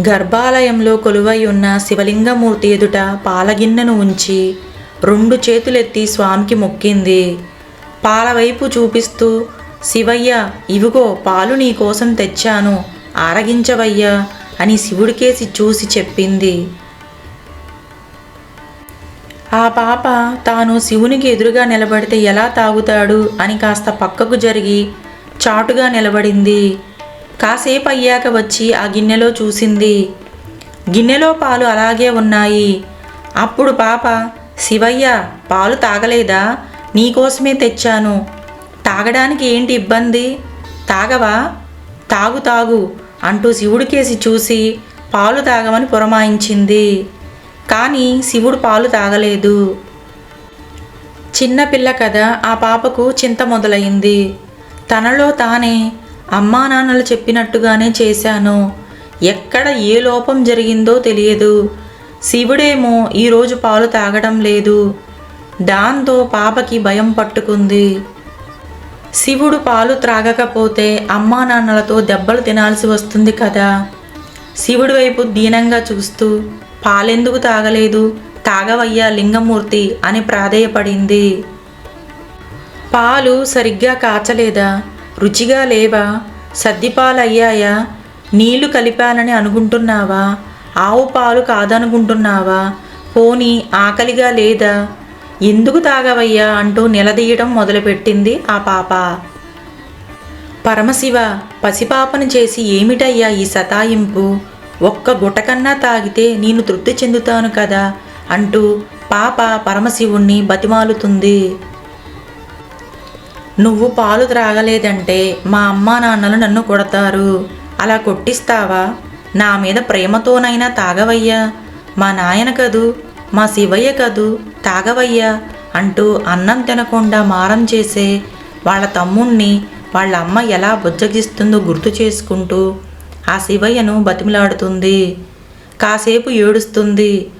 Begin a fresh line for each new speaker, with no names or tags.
గర్భాలయంలో కొలువై ఉన్న శివలింగమూర్తి ఎదుట పాలగిన్నెను ఉంచి రెండు చేతులెత్తి స్వామికి మొక్కింది. పాలవైపు చూపిస్తూ శివయ్య ఇవిగో పాలు నీ కోసం తెచ్చాను ఆరగించవయ్యా అని శివుడికేసి చూసి చెప్పింది. ఆ పాప తాను శివునికి ఎదురుగా నిలబడితే ఎలా తాగుతాడు అని కాస్త పక్కకు జరిగి చాటుగా నిలబడింది. కాసేపు అయ్యాక వచ్చి ఆ గిన్నెలో చూసింది. గిన్నెలో పాలు అలాగే ఉన్నాయి. అప్పుడు పాప శివయ్య పాలు తాగలేదా? నీకోసమే తెచ్చాను. తాగడానికి ఏంటి ఇబ్బంది? తాగవా? తాగు తాగు అంటూ శివుడికేసి చూసి పాలు తాగమని పురమాయించింది. కానీ శివుడు పాలు తాగలేదు. చిన్నపిల్ల కదా ఆ పాపకు చింత మొదలైంది. తనలో తానే అమ్మా నాన్నలు చెప్పినట్టుగానే చేశాను. ఎక్కడ ఏ లోపం జరిగిందో తెలియదు. శివుడేమో ఈరోజు పాలు తాగడం లేదు. దాంతో పాపకి భయం పట్టుకుంది. శివుడు పాలు త్రాగకపోతే అమ్మా నాన్నలతో దెబ్బలు తినాల్సి వస్తుంది కదా. శివుడి వైపు దీనంగా చూస్తూ పాలెందుకు తాగలేదు? తాగవయ్యా లింగమూర్తి అని ప్రాధేయపడింది. పాలు సరిగ్గా కాచలేదా? రుచిగా లేవా? సద్దిపాలయ్యాయా నీళ్ళు కలిపానని అనుకుంటున్నావా? ఆవు పాలు కాదనుకుంటున్నావా? పోనీ ఆకలిగా లేదా? ఎందుకు తాగవయ్యా? అంటూ నిలదీయడం మొదలుపెట్టింది ఆ పాప. పరమశివ పసిపాపను చేసి ఏమిటయ్యా ఈ సతాయింపు? ఒక్క గుటకన్నా తాగితే నేను తృప్తి చెందుతాను కదా? అంటూ పాప పరమశివుణ్ణి బతిమాలుతుంది. నువ్వు పాలు త్రాగలేదంటే మా అమ్మా నాన్నలు నన్ను కొడతారు. అలా కొట్టిస్తావా? నా మీద ప్రేమతోనైనా తాగవయ్యా. మా నాయన కదూ మా శివయ్య కదూ తాగవయ్యా అంటూ అన్నం తినకుండా మారం చేసే వాళ్ళ తమ్ముణ్ణి వాళ్ళ అమ్మ ఎలా బుజ్జగిస్తుందో గుర్తు చేసుకుంటూ ఆ శివయ్యను బతిమిలాడుతుంది. కాసేపు ఏడుస్తుంది.